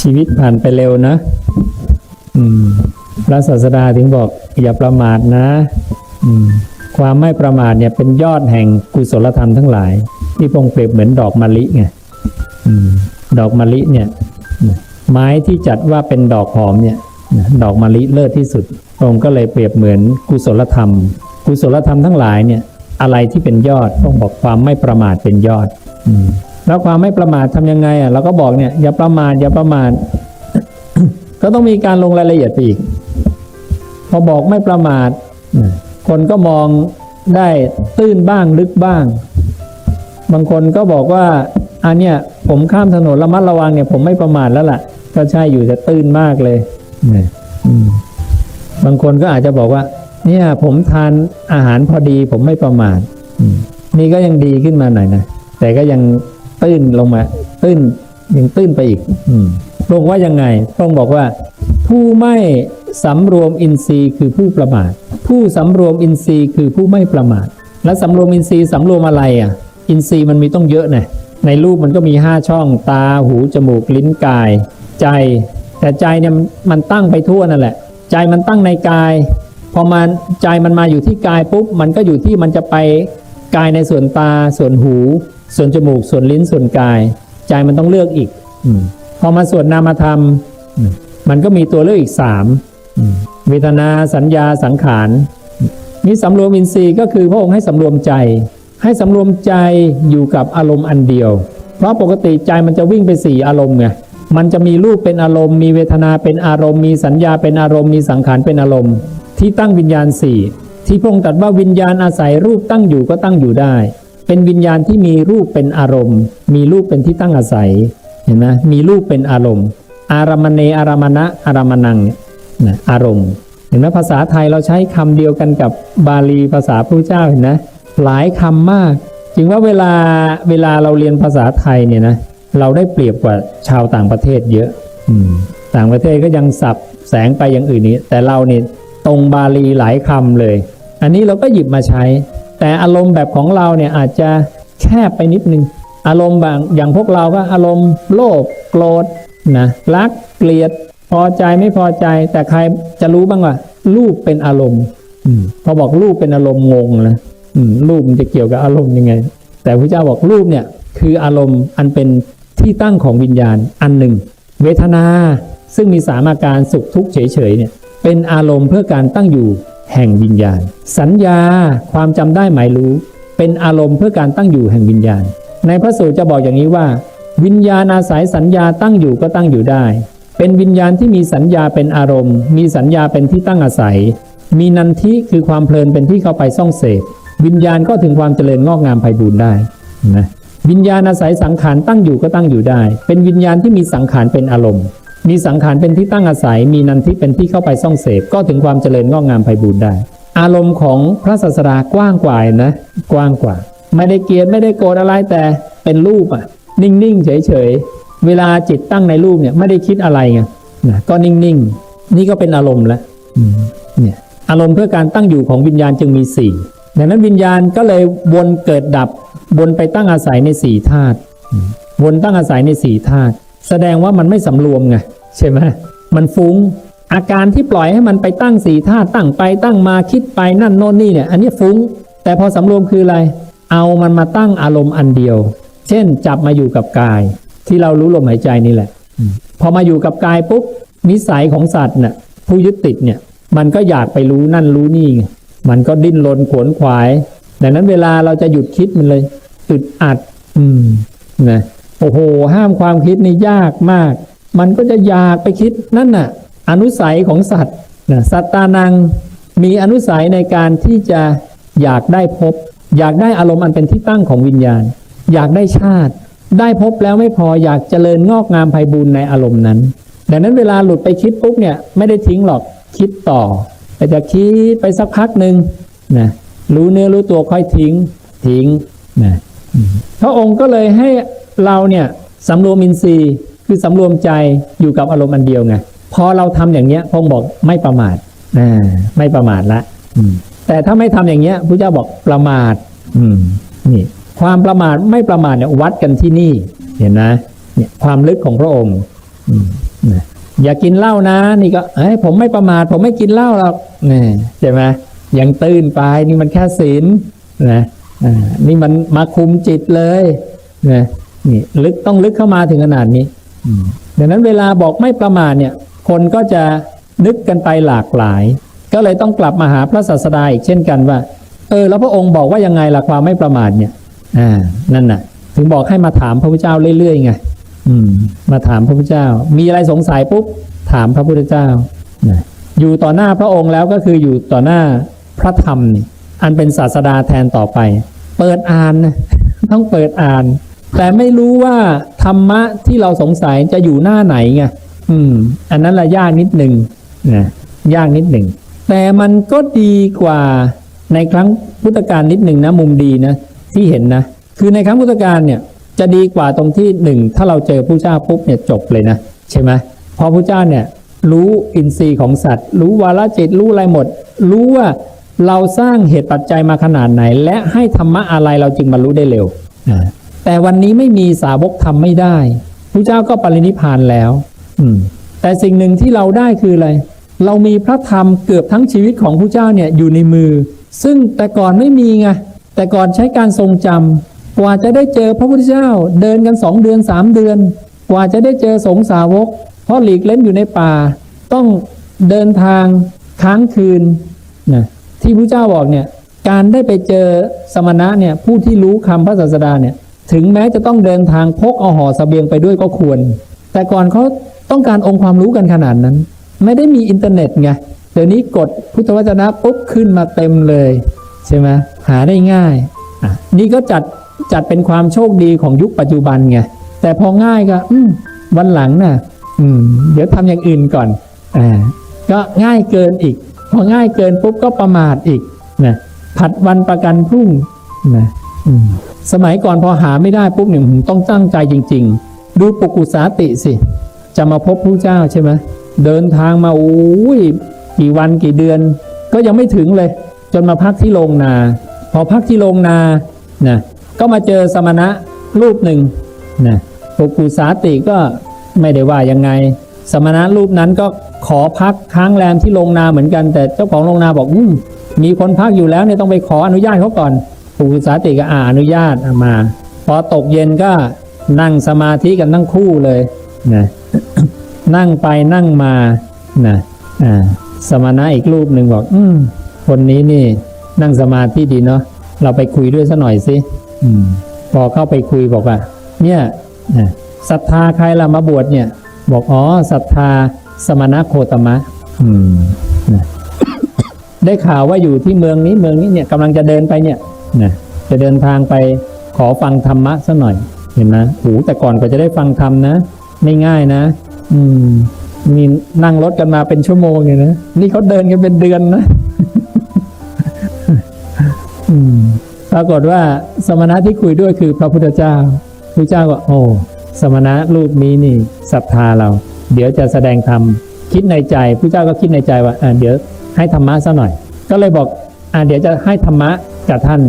ชีวิตผ่านไปเร็วนะ อืม พระศาสดาถึงบอกอย่าประมาทนะ อืม ความไม่ประมาทเนี่ยเป็นยอดแห่งกุศลธรรมทั้งหลาย ที่พงเปรียบเหมือนดอกมะลิไงอืม ดอกมะลิเนี่ย ไม้ที่จัดว่าเป็นดอกหอมเนี่ย ดอกมะลิเลิศที่สุดพระองค์ก็เลยเปรียบเหมือนกุศลธรรม กุศลธรรมทั้งหลายเนี่ย อะไรที่เป็นยอดพระองบอกความไม่ประมาทเป็นยอด อืม แล้วความไม่ประมาททำยังไงอะเราก็บอกเนี่ยอย่าประมาทอย่าประมาทก็ต้องมีการลงรายละเอียดไปอีก พอบอกไม่ประมาทคนก็มองได้ตื้นบ้างลึกบ้าง บางคนก็บอกว่าอันเนี้ยผมข้ามถนนระมัดระวังเนี่ย ผมไม่ประมาทแล้วล่ะ ก็ใช่อยู่จะตื้นมากเลยนะอืมบางคนก็อาจจะบอกว่า เนี่ย ผมทานอาหารพอดี ผมไม่ประมาทนี่ก็ยังดีขึ้นมาหน่อยนะแต่ก็ยัง ตื้นลงมาตื้นยังตื้นไปอีกพระองค์ว่ายังไงพระองค์บอกว่า ผู้ไม่สำรวมอินทรีย์คือผู้ประมาท ผู้สำรวมอินทรีย์คือผู้ไม่ประมาท และสำรวมอินทรีย์สำรวมอะไรอะ อินทรีย์มันมีต้องเยอะนะในรูปมันก็มีห้าช่องตาหูจมูกลิ้นกาย ใจ แต่ใจเนี่ยมันมันตั้งไปทั่วนั่นแหละ ใจมันตั้งในกาย พอมันใจมันมาอยู่ที่กายปุ๊บมันก็อยู่ที่มันจะไปกายในส่วนตาส่วนหู ส่วนจมูกส่วนลิ้นส่วนกาย ใจมันต้องเลือกอีกอพอมาส่วนนามธรรม มันก็มีตัวเลือกอีกสามอืมเวทนาสัญญาสังขารนี่สำรวมอินทรีย์ก็คือพระองค์ให้สำรวมใจ ให้สำรวมใจอยู่กับอารมณ์อันเดียว เพราะปกติใจมันจะวิ่งไปสี่อารมณ์ไงมันจะมีรูปเป็นอารมณ์ มีเวทนาเป็นอารมณ์ มีสัญญาเป็นอารมณ์ มีสังขารเป็นอารมณ์ ที่ตั้งวิญญาณสี่ที่พระองค์ตรัสว่าวิญญาณอาศัยรูปตั้งอยู่ก็ตั้งอยู่ได้ เป็นวิญญาณที่มีรูปเป็นอารมณ์ มีรูปเป็นที่ตั้งอาศัยเห็นไหมมีรูปเป็นอารมณ์ อารามเนอารมณะอารมนังเนี่ยนะอารมณ์ เห็นไหมภาษาไทยเราใช้คำเดียวกันกับบาลีภาษาพระเจ้าเห็นไหมหลายคำมาก จึงว่าเวลาเวลาเราเรียนภาษาไทยเนี่ยนะเราได้เปรียบกว่าชาวต่างประเทศเยอะอืมต่างประเทศก็ยังสับแสงไปอย่างอื่นนี้ แต่เราเนี่ยตรงบาลีหลายคำเลย อันนี้เราก็หยิบมาใช้ แต่อารมณ์แบบของเราเนี่ยอาจจะแคบไปนิดนึง อารมณ์บางอย่างพวกเราก็อารมณ์โลภโกรธนะรักเกลียดพอใจไม่พอใจ แต่ใครจะรู้บ้างว่ารูปเป็นอารมณ์พอบอกรูปเป็นอารมณ์งงนะรูปมันจะเกี่ยวกับอารมณ์ยังไง แต่พระเจ้าบอกรูปเนี่ยคืออารมณ์อันเป็นที่ตั้งของวิญญาณอันหนึ่ง เวทนาซึ่งมีสามอาการสุขทุกข์เฉยๆเนี่ยเป็นอารมณ์เพื่อการตั้งอยู่ แห่งวิญญาณ สัญญาความจำได้หมายรู้ เป็นอารมณ์เพื่อการตั้งอยู่แห่งวิญญาณ ในพระสูตรจะบอกอย่างนี้ว่า วิญญาณอาศัยสัญญาตั้งอยู่ก็ตั้งอยู่ได้ เป็นวิญญาณที่มีสัญญาเป็นอารมณ์ มีสัญญาเป็นที่ตั้งอาศัย มีนันทิคือความเพลินเป็นที่เข้าไปซ่องเสพวิญญาณก็ถึงความเจริญงอกงามไพบูรณ์ได้นะวิญญาณอาศัยสังขารตั้งอยู่ก็ตั้งอยู่ได้ เป็นวิญญาณที่มีสังขารเป็นอารมณ์ มีสังขารเป็นที่ตั้งอาศัย มีนันทิเป็นที่เข้าไปซ่องเสพ ก็ถึงความเจริญงอกงามไพบูรณ์ได้ อารมณ์ของพระศาสดากว้างกว่านะ กว้างกว่า ไม่ได้เกลียดไม่ได้โกรธอะไรแต่เป็นรูปอะ นิ่งๆเฉยๆ เวลาจิตตั้งในรูปเนี่ยไม่ได้คิดอะไรไงนะก็นิ่งๆ นี่ก็เป็นอารมณ์แล้วเนี่ยอารมณ์เพื่อการตั้งอยู่ของวิญญาณจึงมีสี่ดังนั้นวิญญาณก็เลยวนเกิดดับวนไปตั้งอาศัยในสี่ธาตุวนตั้งอาศัยในสี่ธาตุ แสดงว่ามันไม่สำรวมไงใช่ไหมมันฟุ้ง อาการที่ปล่อยให้มันไปตั้งสี่าตั้งไปตั้งมาคิดไปนั่นโน่นนี่เนี่ย อันนี้ฟุ้ง แต่พอสำรวมคืออะไร เอามันมาตั้งอารมณ์อันเดียว เช่น จับมาอยู่กับกาย ที่เรารู้ลมหายใจนี่แหละ พอมาอยู่กับกายปุ๊บนิสัยของสัตว์น่ะผู้ยึดติดเนี่ย มันก็อยากไปรู้นั่นรู้นี่ไงมันก็ดิ้นรนขวนขวายดังนั้นเวลาเราจะหยุดคิดมันเลยอึดอัด อืมนะ โอ้โห ห้ามความคิดนี่ยากมาก มันก็จะอยากไปคิดนั่นน่ะ อนุสัยของสัตว์นะสัตตานังมีอนุสัยในการที่จะอยากได้พบ อยากได้อารมณ์อันเป็นที่ตั้งของวิญญาณ อยากได้ชาติ ได้พบแล้วไม่พออยากเจริญงอกงามไพบูรณ์ในอารมณ์นั้น ดังนั้นเวลาหลุดไปคิดปุ๊บเนี่ยไม่ได้ทิ้งหรอกคิดต่อแต่จะคิดไปสักพักหนึ่งนะรู้เนื้อรู้ตัวค่อยทิ้งทิ้งนะพระองค์ก็เลยให้ เราเนี่ยสำรวมอินทรีย์คือสำรวมใจอยู่กับอารมณ์อันเดียวไงพอเราทำอย่างเนี้ยพระองค์บอกไม่ประมาทอ่าไม่ประมาทละแต่ถ้าไม่ทำอย่างเงี้ยพระเจ้าบอกประมาท อืมนี่ ความประมาทไม่ประมาทเนี่ยวัดกันที่นี่ เห็นนะเนี่ยความลึกของพระองค์อืมอย่ากินเหล้านะ นี่ก็เอ้ยผมไม่ประมาทผมไม่กินเหล้าหรอกนี่ใช่ไหมยังตื่นไปนี่มันแค่ศีลนะอ่านี่มันมาคุมจิตเลยนะ นี่ลึกต้องลึกเข้ามาถึงขนาดนี้ดังนั้นเวลาบอกไม่ประมาทเนี่ย คนก็จะนึกกันไปหลากหลาย ก็เลยต้องกลับมาหาพระศาสดาอีกเช่นกันว่า เออ แล้วพระองค์บอกว่ายังไงล่ะความไม่ประมาทเนี่ย อ่า นั่นน่ะ ถึงบอกให้มาถามพระพุทธเจ้าเรื่อยๆไงอืม มาถามพระพุทธเจ้า มีอะไรสงสัยปุ๊บถามพระพุทธเจ้าอยู่ต่อหน้าพระองค์แล้วก็คืออยู่ต่อหน้าพระธรรมนี่อันเป็นศาสดาแทนต่อไป เปิดอ่านนะต้องเปิดอ่าน แต่ไม่รู้ว่าธรรมะที่เราสงสัยจะอยู่หน้าไหนไงอืม อันนั้นละยากนิดหนึ่งนะยากนิดหนึ่ง แต่มันก็ดีกว่าในครั้งพุทธกาลนิดหนึ่งนะมุมดีนะที่เห็นนะคือในครั้งพุทธกาลเนี่ยจะดีกว่าตรงที่หนึ่งถ้าเราเจอผู้เจ้าปุ๊บเนี่ยจบเลยนะใช่ไหมพราะผู้เจ้าเนี่ยรู้อินทรีย์ของสัตว์ รู้วาลจิตรู้อะไรหมด รู้ว่าเราสร้างเหตุปัจจัยมาขนาดไหน และให้ธรรมะอะไรเราจึงบรรลุได้เร็วอ่า แต่วันนี้ไม่มีสาวกทำไม่ได้ผู้เจ้าก็ปรินิพานแล้ว อืม แต่สิ่งหนึ่งที่เราได้คืออะไร เรามีพระธรรมเกือบทั้งชีวิตของผู้เจ้าเนี่ยอยู่ในมือ ซึ่งแต่ก่อนไม่มีไงแต่ก่อนใช้การทรงจำกว่าจะได้เจอพระพุทธเจ้าเดินกันสองเดือนสามเดือน กว่าจะได้เจอสงสาวก เพราะหลีกเล่นอยู่ในป่า ต้องเดินทางค้างคืนนะที่พระเจ้าบอกเนี่ยการได้ไปเจอสมณะเนี่ยผู้ที่รู้คำพระศาสดาเนี่ย ถึงแม้จะต้องเดินทางพกเอาห่อเสบียงไปด้วยก็ควร แต่ก่อนเขาต้องการองค์ความรู้กันขนาดนั้น ไม่ได้มีอินเทอร์เน็ตไงเดี๋ยวนี้กดพุทธวจนะปุ๊บขึ้นมาเต็มเลย ใช่ไหมหาได้ง่ายนี่ก็จัดจัดเป็นความโชคดีของยุคปัจจุบันไงแต่พอง่ายก็วันหลังน่ะเดี๋ยวทำอย่างอื่นก่อนอก็ง่ายเกินอีก พอง่ายเกินปุ๊บก็ประมาทอีกนะผัดวันประกันพรุ่งนะอืม สมัยก่อนพอหาไม่ได้ปุ๊บเนี่ยผมต้องตั้งใจจริง ๆ ดูปุกุสาติสิ จะมาพบผู้เจ้าใช่ไหมเดินทางมาโอ้ยกี่วันกี่เดือน ก็ยังไม่ถึงเลย จนมาพักที่โรงนา พอพักที่โรงนานะก็มาเจอสมณะรูปหนึ่งนะปุกุสาติก็ไม่ได้ว่ายังไง สมณะรูปนั้นก็ขอพักค้างแรมที่โรงนาเหมือนกัน แต่เจ้าของโรงนาบอกอืมมีคนพักอยู่แล้วเนี่ยต้องไปขออนุญาตเขาก่อน ปุกุสาติก็อาอนุญาตมา พอตกเย็นก็นั่งสมาธิกันทั้งคู่เลยนะนั่งไปนั่งมานะอ่าสมณะอีกรูปหนึ่งบอก อืมคนนี้นี่ นั่งสมาธิดีเนาะเราไปคุยด้วยซะหน่อยสิอืม พอเข้าไปคุยบอกว่า เนี่ยศรัทธาใครละมาบวชเนี่ย บอกอ๋อศรัทธาสมณะโคตมะ อืมนะได้ข่าวว่าอยู่ที่เมืองนี้เมืองนี้เนี่ยกำลังจะเดินไปเนี่ย นะจะเดินทางไปขอฟังธรรมะสัหน่อย เห็นไหมโอ้แต่ก่อนก็จะได้ฟังธรรมนะ ไม่ง่ายนะ อืม มีนั่งรถกันมาเป็นชั่วโมงเลยนะ นี่เขาเดินกันเป็นเดือนนะ อืม ปรากฏว่าสมณะที่คุยด้วยคือพระพุทธเจ้าพระเจ้าก็โอ้สมณะรูปนี้นี่ศรัทธาเรา เดี๋ยวจะแสดงธรรมคิดในใจพระเจ้าก็คิดในใจว่าอ่าเดี๋ยวให้ธรรมะซะหน่อย ก็เลยบอกอ่าเดี๋ยวจะให้ธรรมะ กับท่าน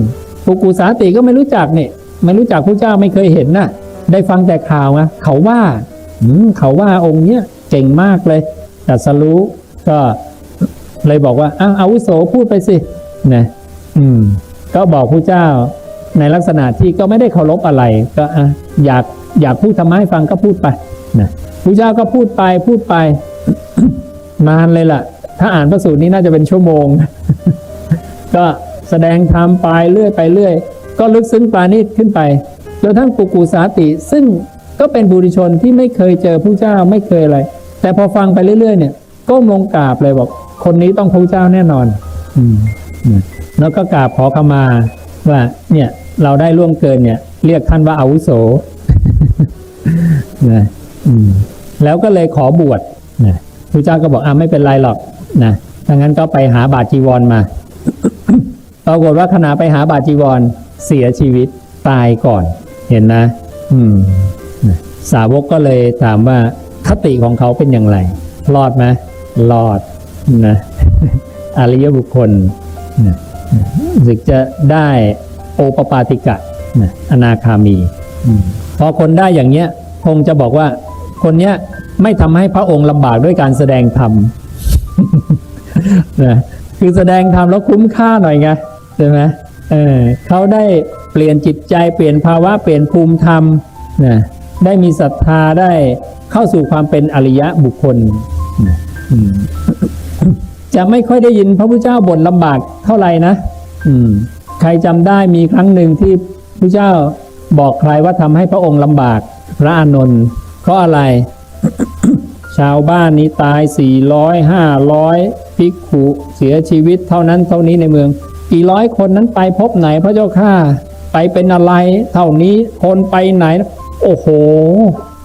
ปุกุสาติก็ไม่รู้จักเนี่ยไม่รู้จักพระเจ้าไม่เคยเห็นนะได้ฟังแต่ข่าวนะเขาว่าอืมเขาว่าองค์เนี้ยเก่งมากเลยตรัสรู้ก็เลยบอกว่าอ้าวอาวุโสพูดไปสินะอืม ก็บอกผู้เจ้าในลักษณะที่ก็ไม่ได้เคารพอะไร ก็อะอยากอยากพูดธรรมะให้ฟังก็พูดไปนะผู้เจ้าก็พูดไปพูดไป นานเลยล่ะ ถ้าอ่านพระสูตรนี้น่าจะเป็นชั่วโมง ก็ แสดงธรรมไปเรื่อยไปเรื่อย ก็ลึกซึ้งปราณีตขึ้นไปจนทั้งปุกูสาติ ซึ่งก็เป็นบุริชนที่ไม่เคยเจอผู้เจ้าไม่เคยอะไร แต่พอฟังไปเรื่อยๆ เนี่ยก้มลงกราบเลยบอก คนนี้ต้องพระเจ้าแน่นอน อืมแล้วก็กราบขอขมาว่า เนี่ย เราได้ล่วงเกินเนี่ย เรียกท่านว่าอาวุโสนะแล้วก็เลยขอบวชนะพระเจ้าก็บอกอ่าไม่เป็นไรหรอกนะถ้างั้นก็ไปหาบาทจีวรมา รากฏว่าขณะไปหาบาจีวรเสียชีวิตตายก่อน เห็นนะ อืม สาวกก็เลยถามว่าคติของเขาเป็นอย่างไร รอดไหมรอดนะอริยบุคคลนะสึกจะได้โอปปาติกะนะอนาคามีอมพอคนได้อย่างเนี้ย คงจะบอกว่า คนเนี้ยไม่ทำให้พระองค์ลำบากด้วยการแสดงธรรมนะคือแสดงธรรมแล้วคุ้มค่าหน่อยไง ช่ไหมเออเขาได้เปลี่ยนจิตใจเปลี่ยนภาวะเปลี่ยนภูมิธรรมนะได้มีศรัทธาได้เข้าสู่ความเป็นอริยะบุคคลนะจะไม่ค่อยได้ยินพระพุทธเจ้าบ่นลำบากเท่าไหร่นะใครจำได้มีครั้งหนึ่งที่พระเจ้าบอกใครว่าทำให้พระองค์ลำบาก พระอานนท์เพราะอะไร ชาวบ้านนี้ตาย400 500ภิกขุเสียชีวิตเท่านั้นเท่านี้ในเมือง กี่ร้อยคนนั้นไปพบไหนพระเจ้าข้าไปเป็นอะไรเท่านี้คนไปไหน โอ้โห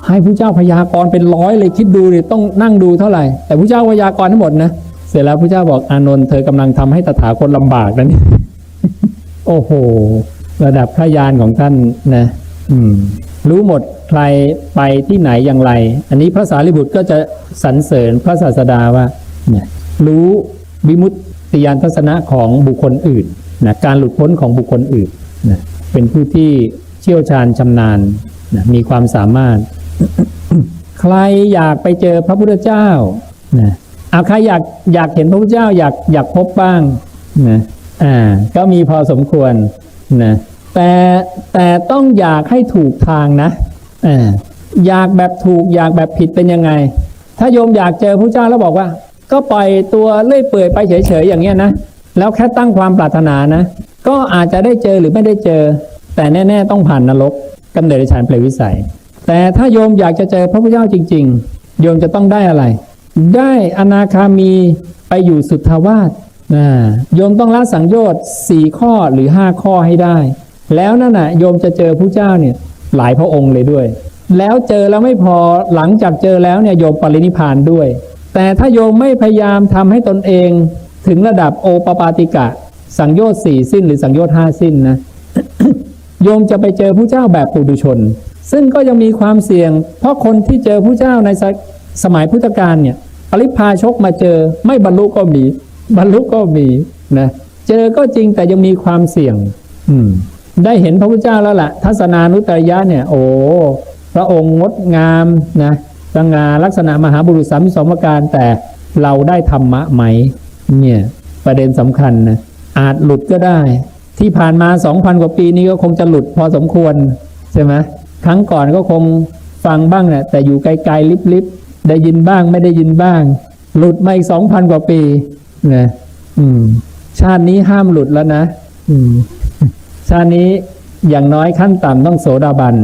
ให้พระเจ้าพยากรณ์เป็นร้อยเลยคิดดูดิต้องนั่งดูเท่าไหร่ แต่พระเจ้าพยากรณ์ทั้งหมดนะเสร็จแล้วพระเจ้าบอกอานนท์เธอกำลังทำให้ตถาคตลำบากนะนี่โอ้โห ระดับพระญาณของท่านนะ อืม รู้หมดใครไปที่ไหนอย่างไร อันนี้พระสารีบุตรก็จะสรรเสริญพระศาสดาว่าเนี่ยรู้วิมุต ติยานทัศนะของบุคคลอื่นนะการหลุดพ้นของบุคคลอื่นนะเป็นผู้ที่เชี่ยวชาญชำนาญนะมีความสามารถ ใครอยากไปเจอพระพุทธเจ้านะเอาใครอยากอยากเห็นพระพุทธเจ้าอยากอยากพบบ้างนะอ่าก็มีพอสมควรนะแต่แต่ต้องอยากให้ถูกทางนะอ่าอยากแบบถูกอยากแบบผิดเป็นยังไง ถ้าโยมอยากเจอพระเจ้าแล้วบอกว่า ก็ปล่อยตัวเลื่อยเปื่อยไปเฉยๆอย่างเงี้ยนะ แล้วแค่ตั้งความปรารถนานะ ก็อาจจะได้เจอหรือไม่ได้เจอ แต่แน่ ๆ ต้องผ่านนรกกำเนิดในฌานเปลววิสัย แต่ถ้าโยมอยากจะเจอพระพุทธเจ้าจริง ๆ โยมจะต้องได้อะไร ได้อนาคามีไปอยู่สุทธาวาสนะโยมต้องละสังโยชน์สี่ข้อหรือห้าข้อให้ได้ แล้วนั่นน่ะโยมจะเจอพระเจ้าเนี่ยหลายพระองค์เลยด้วย แล้วเจอแล้วไม่พอหลังจากเจอแล้วเนี่ยโยมปรินิพานด้วย แต่ถ้าโยมไม่พยายามทำให้ตนเองถึงระดับโอปปาติกะ สังโยชน์สี่สิ้นหรือสังโยชน์ห้าสิ้นนะโยมจะไปเจอผู้เจ้าแบบปุถุชน ซึ่งก็ยังมีความเสี่ยง เพราะคนที่เจอผู้เจ้าในสสมัยพุทธกาลเนี่ยปริพาชกมาเจอไม่บรรลุก็มี บรรลุก็มีนะเจอก็จริงแต่ยังมีความเสี่ยง อืม ได้เห็นพระพุทธเจ้าแล้วล่ะ ทัศนานุตรยะเนี่ย โอ้พระองค์งดงามนะ สง่าลักษณะมหาบุรุษสามิสมการแต่เราได้ธรรมะไหม เนี่ยประเด็นสำคัญนะอาจหลุดก็ได้ ที่ผ่านมาสองพันกว่าปีนี้ก็คงจะหลุดพอสมควรใช่ไหมครั้งก่อนก็คงฟังบ้างแหละแต่อยู่ไกลๆลิบๆได้ยินบ้างไม่ได้ยินบ้าง หลุดมาอีกสองพันกว่าปีนะอืม ชาตินี้ห้ามหลุดแล้วนะอืม ชาตินี้อย่างน้อยขั้นต่ำต้องโสดาบัน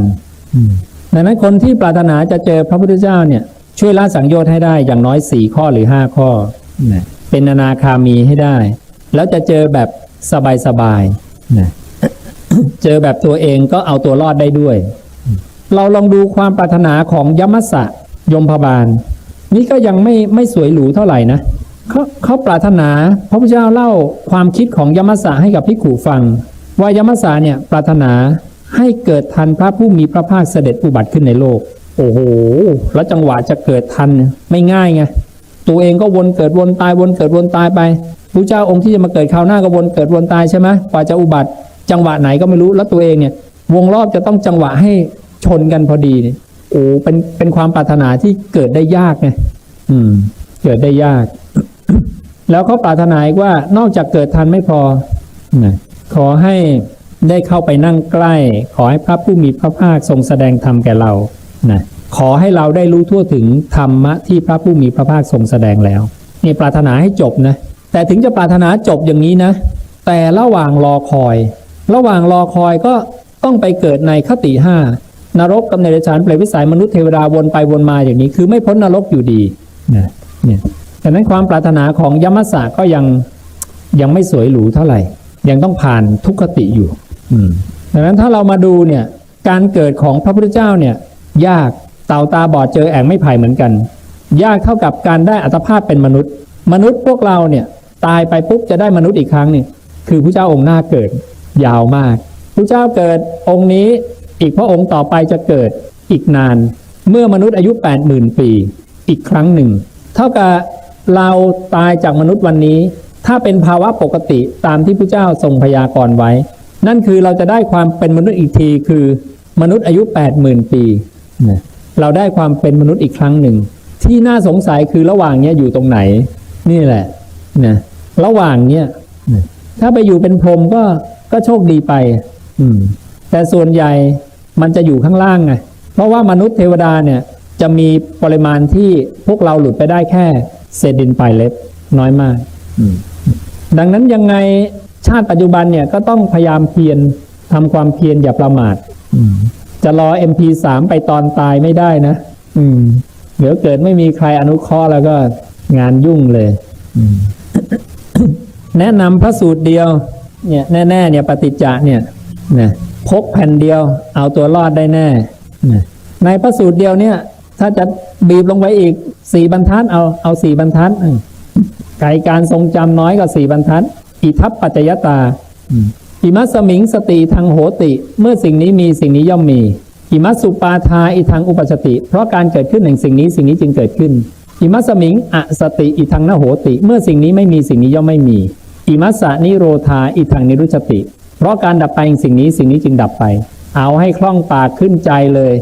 อืม ดังนั้นคนที่ปรารถนาจะเจอพระพุทธเจ้าเนี่ยช่วยละสังโยชน์ให้ได้อย่างน้อยสี่ข้อหรือห้าข้อ เป็นอนาคามีให้ได้ แล้วจะเจอแบบสบายๆนะเจอแบบตัวเองก็เอาตัวรอดได้ด้วย เราลองดูความปรารถนาของยมัสสะยมพบาล นี่ก็ยังไม่ไม่สวยหรูเท่าไหร่นะเขาเขาปรารถนาพระพุทธเจ้าเล่าความคิดของยมัสสะให้กับพิขุฟัง ว่ายมัสสะเนี่ยปรารถนา ให้เกิดทันพระผู้มีพระภาคเสด็จอุบัติขึ้นในโลก โอ้โห แล้วจังหวะจะเกิดทันไม่ง่ายไง ตัวเองก็วนเกิดวนตายวนเกิดวนตายไปพระเจ้าองค์ที่จะมาเกิดคราวหน้าก็วนเกิดวนตายใช่ไหมกว่าจะอุบัติ จังหวะไหนก็ไม่รู้ แล้วตัวเองเนี่ย วงรอบจะต้องจังหวะให้ชนกันพอดีเนี่ยโอ้เป็นเป็นความปรารถนาที่เกิดได้ยากไงอืม เกิดได้ยาก แล้วเขาปรารถนาอีกว่านอกจากเกิดทันไม่พอขอให้ ได้เข้าไปนั่งใกล้ ขอให้พระผู้มีพระภาคทรงแสดงธรรมแก่เรานะขอให้เราได้รู้ทั่วถึงธรรมะที่พระผู้มีพระภาคทรงแสดงแล้วนี่ปรารถนาให้จบนะ แต่ถึงจะปรารถนาจบอย่างนี้นะ แต่ระหว่างรอคอย ระหว่างรอคอยก็ต้องไปเกิดในคติห้านรกกำเนิดฉานเปรตวิสัยมนุษย์เทวดาวนไปวนมาอย่างนี้ คือไม่พ้นนรกอยู่ดีนะเนี่ยดังนั้นความปรารถนาของยมสสะก็ยังยังไม่สวยหรูเท่าไหร่ ยังต้องผ่านทุกขติอยู่ ดังนั้นถ้าเรามาดูเนี่ยการเกิดของพระพุทธเจ้าเนี่ยยากเต่าตาบอดเจอแอ่งไม่ไผ่เหมือนกัน ยากเท่ากับการได้อัตภาพเป็นมนุษย์ มนุษย์พวกเราเนี่ยตายไปปุ๊บจะได้มนุษย์อีกครั้งเนี่ยคือพระเจ้าองค์หน้าเกิดยาวมากพระเจ้าเกิดองค์นี้อีกพระองค์ต่อไปจะเกิดอีกนาน เมื่อมนุษย์อายุ 80,000 ปี อีกครั้งหนึ่ง เท่ากับเราตายจากมนุษย์วันนี้ ถ้าเป็นภาวะปกติตามที่พระเจ้าทรงพยากรณ์ไว้ นั่นคือเราจะได้ความเป็นมนุษย์อีกทีคือมนุษย์อายุ 80,000 ปีนะเราได้ความเป็นมนุษย์อีกครั้งหนึ่ง ที่น่าสงสัยคือระหว่างเนี้ยอยู่ตรงไหน นี่แหละนะระหว่างเนี้ยถ้าไปอยู่เป็นพรหมก็ก็โชคดีไป อืม แต่ส่วนใหญ่มันจะอยู่ข้างล่างไงเพราะว่ามนุษย์เทวดาเนี่ย จะมีปริมาณที่พวกเราหลุดไปได้แค่เศษดินปลายเล็บน้อยมากดังนั้นยังไงาติปัจจุบันเนี่ยก็ต้องพยายามเพียรทำความเพียรอย่าประมาทจะรอ MP3 ไปตอนตายไม่ได้นะ อืมเดี๋ยวเกิดไม่มีใครอนุเคราะห์แล้วก็งานยุ่งเลยอืมแนะนำพระสูตรเดียว เนี่ยแน่ ๆ เนี่ยปฏิจจะเนี่ยนะพกแผ่นเดียว เอาตัวรอดได้แน่นะในพระสูตรเดียวเนี่ย ถ้าจะบีบลงไปอีกสี่บรรทัดเอาเอาสี่บรรทัดอืมไกการทรงจำน้อยกว่าสี่บรรทัด อิทัปปัจจยตาอิมัสสมิงสติทางโหติ เมื่อสิ่งนี้มีสิ่งนี้ย่อมมี อิมัสสุปาทาอิทางอุปสติ เพราะการเกิดขึ้นแห่งสิ่งนี้สิ่งนี้จึงเกิดขึ้น อิมัสสมิงอสติอิทางนโหติ เมื่อสิ่งนี้ไม่มีสิ่งนี้ย่อมไม่มี อิมัสสะนิโรธาอิทางนิรุชติ เพราะการดับไปแห่งสิ่งนี้สิ่งนี้จึงดับไป เอาให้คล่องปากขึ้นใจเลย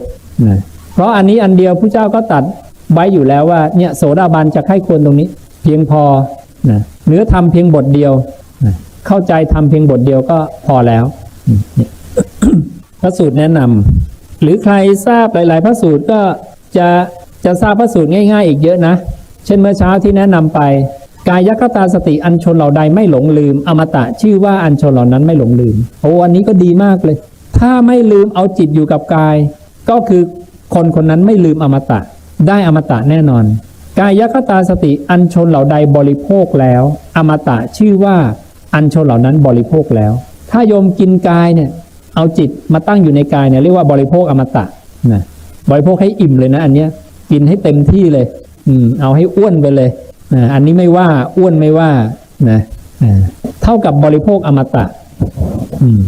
นะเพราะอันนี้อันเดียวผู้เจ้าก็ตัดไว้อยู่แล้วว่าเนี่ยโสดาบันจะไข้ควรตรงนี้ เพียงพอนะเนื้อทำเพียงบทเดียวนะ เข้าใจทำเพียงบทเดียวก็พอแล้วพระสูตรแนะนำหรือใครทราบหลาย ๆ พระสูตรก็จะจะทราบพระสูตรง่าย ๆ อีกเยอะนะ เช่นเมื่อเช้าที่แนะนำไป กายคตาสติอันชนเหล่าใดไม่หลงลืม อมตะชื่อว่าอันชนเหล่านั้นไม่หลงลืมโอ้อันนี้ก็ดีมากเลย ถ้าไม่ลืมเอาจิตอยู่กับกาย ก็คือคนคนนั้นไม่ลืมอมตะ ได้อมตะแน่นอน กายคตาสติอันชนเหล่าใดบริโภคแล้ว อมตะชื่อว่า อันชนเหล่านั้นบริโภคแล้ว ถ้าโยมกินกายเนี่ย เอาจิตมาตั้งอยู่ในกายเนี่ยเรียกว่าบริโภคอมตะนะบริโภคให้อิ่มเลยนะ อันเนี้ยกินให้เต็มที่เลย อืม เอาให้อ้วนไปเลยนะอันนี้ไม่ว่าอ้วนไม่ว่านะเท่ากับบริโภคอมตะอืม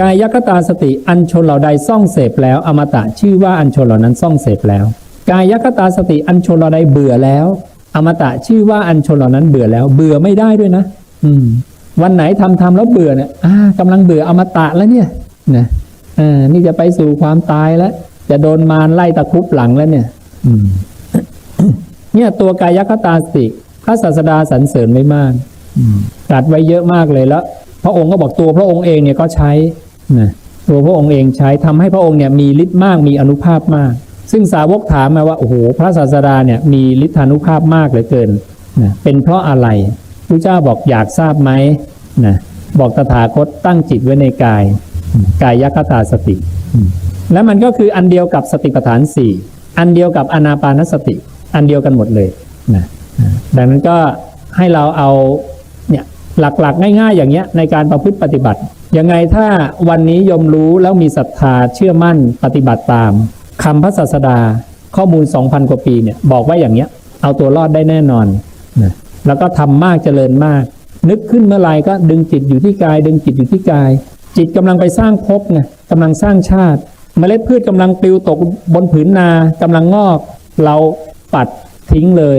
กายคตาสติอันชนเหล่าใดซ่องเสพแล้ว อมตะชื่อว่าอันชนเหล่านั้นซ่องเสพแล้ว กายคตาสติอันชนเหล่าใดเบื่อแล้ว อมตะชื่อว่าอันชนเหล่านั้นเบื่อแล้ว เบื่อไม่ได้ด้วยนะ อืม วันไหนทำทำแล้วเบื่อเนี่ยอ่ากำลังเบื่ออมตะแล้วเนี่ยนะอ่านี่จะไปสู่ความตายแล้ว จะโดนมารไล่ตะคุบหลังแล้วเนี่ย อืม เนี่ยตัวกายคตาสติพระศาสดาสรรเสริญไว้มากตรัสไว้เยอะมากเลยแล้วพระองค์ก็บอกตัวพระองค์เองเนี่ยก็ใช้นะตัวพระองค์เองใช้ทำให้พระองค์เนี่ยมีฤทธิ์มากมีอนุภาพมาก ซึ่งสาวกถามมาว่าโอ้โหพระศาสดาเนี่ยมีฤทธานุภาพมากเหลือเกินนะเป็นเพราะอะไร พระเจ้าบอกอยากทราบไหมนะบอกตถาคตตั้งจิตไว้ในกาย กายยคตาสติ และมันก็คืออันเดียวกับสติปัฏฐานสี่อันเดียวกับอนาปานสติ อันเดียวกันหมดเลยนะดังนั้นก็ให้เราเอาเนี่ยหลักๆ ง่าย ๆ อย่างเงี้ยในการประพฤติปฏิบัติยังไงถ้าวันนี้ยมรู้แล้วมีศรัทธาเชื่อมั่นปฏิบัติตามคำพระศาสดาข้อมูล 2,000 กว่าปีเนี่ยบอกว่าอย่างเงี้ยเอาตัวรอดได้แน่นอนนะ แล้วก็ทำมากเจริญมาก นึกขึ้นเมื่อไหรก็ดึงจิตอยู่ที่กาย ดึงจิตอยู่ที่กาย จิตกำลังไปสร้างภพไงกำลังสร้างชาติ เมล็ดพืชกำลังปลิวตกบนผืนนากำลังงอก เราปัดทิ้งเลย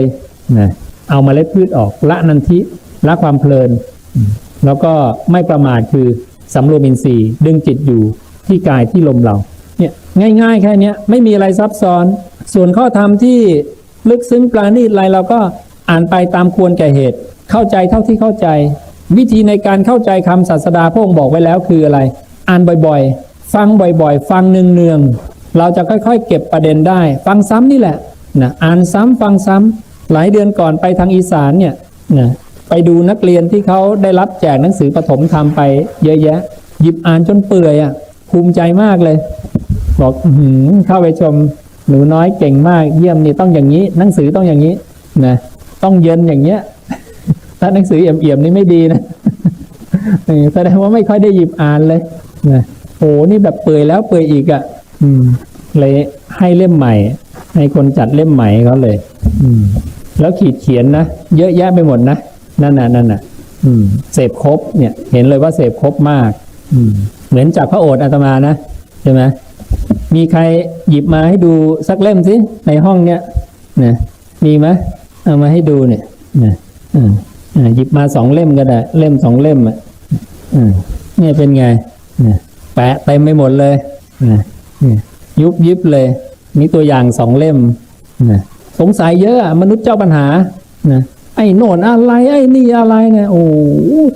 นะเอาเมล็ดพืชออกละนันทิละความเพลิน แล้วก็ไม่ประมาทคือสำรวมอินทรีย์ดึงจิตอยู่ที่กายที่ลมเราเนี่ยง่าย ๆ แค่นี้ไม่มีอะไรซับซ้อน ส่วนข้อธรรมที่ลึกซึ้งปราณีตอะไรเราก็ อ่านไปตามควรแก่เหตุ เข้าใจเท่าที่เข้าใจ วิธีในการเข้าใจคำศาสดาพระองค์บอกไว้แล้วคืออะไร อ่านบ่อยๆ ฟังบ่อยๆ ฟังเนืองๆเราจะค่อยๆ เก็บประเด็นได้ ฟังซ้ำนี่แหละนะอ่านซ้ำฟังซ้ำหลายเดือนก่อนไปทางอีสานเนี่ยนะไปดูนักเรียนที่เขาได้รับแจกหนังสือปฐมธรรมไปเยอะแยะ หยิบอ่านจนเปื่อยอะภูมิใจมากเลย บอกอื้อหือเข้าไปชมหนูน้อยเก่งมาก เยี่ยมนี่ต้องอย่างนี้ หนังสือต้องอย่างนี้นะ ต้องเย็นอย่างเงี้ย ถ้าหนังสือเอี่ยมๆนี่ไม่ดีนะแสดงว่าไม่ค่อยได้หยิบอ่านเลยนะโอ้นี่แบบเปื่อยแล้วเปื่อยอีกอะ่ะ อืม เลยให้เล่มใหม่ ให้คนจัดเล่มใหม่เขาเลย อืม แล้วขีดเขียนนะเยอะแยะไปหมดนะนั่นน่ะนั่นน่ะ อืม เสพครบเนี่ย เห็นเลยว่าเสพครบมาก อืม เหมือนจากพระโอษฐ์อาตมานะใช่ไหมมีใครหยิบมาให้ดูสักเล่มสิในห้องเนี้ยนะมีไหม เอามาให้ดูเนี่ยนะอืมอ่าหยิบมาสองเล่มก็ได้ เล่มสองเล่มอะอืมเนี่ยเป็นไงนะแปะเต็มไปหมดเลยเนี่ยยุบยิบเลยมีตัวอย่างสองเล่มนะสงสัยเยอะอะมนุษย์เจ้าปัญหานะไอ้โน่นอะไรไอ้นี่อะไรเนี่ยโอ้โห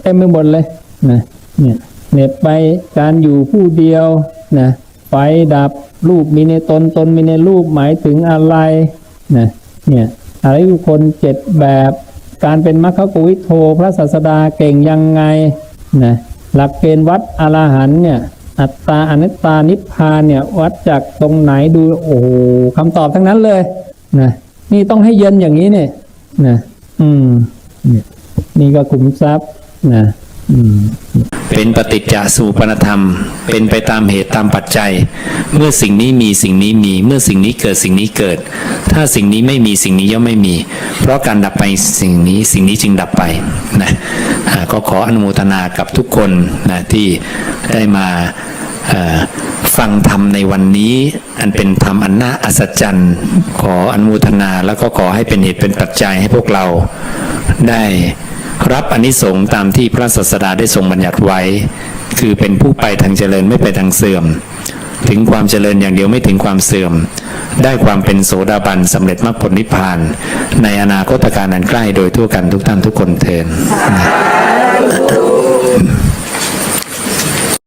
เต็มไปหมดเลยนะเนี่ยเน็บไปการอยู่ผู้เดียวนะไฟดับรูปมีในตนตนมีในรูปหมายถึงอะไรนะเนี่ย อะไรทุกคนเจ็ดแบบ การเป็นมัคคกุวิโทพระศาสดาเก่งยังไงนะหลักเกณฑ์วัดอรหันเนี่ยอัตตาอนิตตานิพพานเนี่ยวัดจากตรงไหนดูโอ้โหคำตอบทั้งนั้นเลยนะนี่ต้องให้เย็นอย่างนี้เนี่ยนะอืมเนี่ยนี่ก็ขุมทรัพย์นะ เป็นปฏิจจสูปนธรรม เป็นไปตามเหตุตามปัจจัย เมื่อสิ่งนี้มีสิ่งนี้มี เมื่อสิ่งนี้เกิดสิ่งนี้เกิด ถ้าสิ่งนี้ไม่มีสิ่งนี้ย่อมไม่มี เพราะการดับไปสิ่งนี้สิ่งนี้จึงดับไปนะก็ขออนุโมทนากับทุกคนนะที่ได้มาฟังธรรมในวันนี้อันเป็นธรรมอันน่าอัศจรรย์ขออนุโมทนาแล้วก็ขอให้เป็นเหตุเป็นปัจจัยให้พวกเราได้ รับอนนิสงส์ตามที่พระศาสดาได้ทรงบัญญัติไว้ คือเป็นผู้ไปทางเจริญไม่ไปทางเสื่อม ถึงความเจริญอย่างเดียวไม่ถึงความเสื่อม ได้ความเป็นโสดาบันสำเร็จมรรคผลนิพพาน ในอนาคตการนั้นใกล้โดยทั่วกันทุกท่านทุกคนเทิน